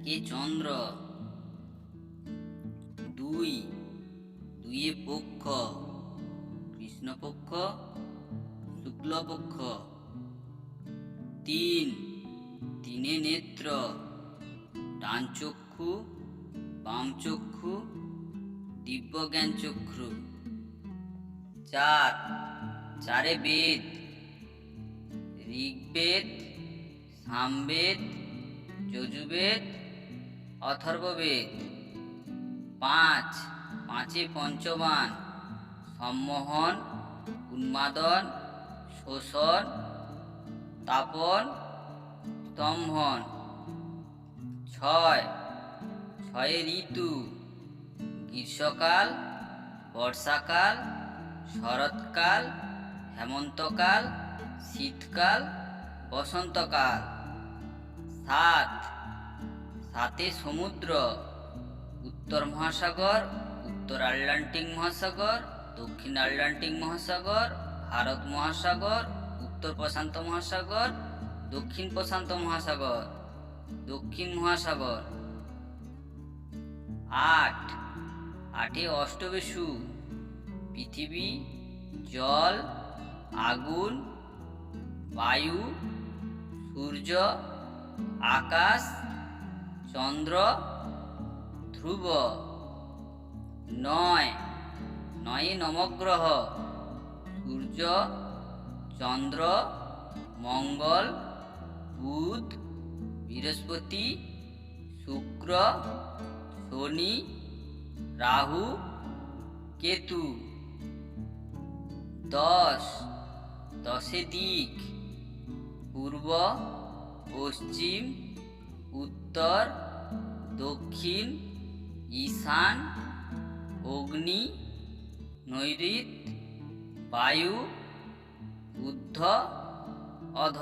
একে চন্দ্র? দুই। দুইয়ে পক্ষ। কৃষ্ণপক্ষ, শুক্লপক্ষ। তিন। তিনে নেত্র। ডান চক্ষু বাম চক্ষু দিব্যজ্ঞান চক্ষু চার। চারে বেদ। ঋগ্বেদ, সামবেদ, যজুবেদ অথর্ববেদ। পাঁচ পাঁচে পঞ্চবান সম্মোহন, উন্মাদন, শোষণ, তাপন স্তম্ভন ছয়, ছয়ে ঋতু। গ্রীষ্মকাল, বর্ষাকাল, শরৎকাল, হেমন্তকাল, শীতকাল, বসন্তকাল। সাত সাতে সমুদ্র, উত্তর মহাসাগর, উত্তর আটলান্টিক মহাসাগর, দক্ষিণ আটলান্টিক মহাসাগর, ভারত মহাসাগর, উত্তর প্রশান্ত মহাসাগর, দক্ষিণ প্রশান্ত মহাসাগর, দক্ষিণ মহাসাগর। আট। আটে অষ্টবেশু পৃথিবী, জল, আগুন, বায়ু, সূর্য, আকাশ চন্দ্র, ধ্রুব, নয়। নয় নবগ্রহ, সূর্য, চন্দ্র, মঙ্গল, বুধ, বৃহস্পতি, শুক্র, শনি, রাহু, কেতু। দশ। দশে দিক, পূর্ব, পশ্চিম, উত্তর দক্ষিণ ঈশান অগ্নি নৈঋত বায়ু উদ্ধ অধ।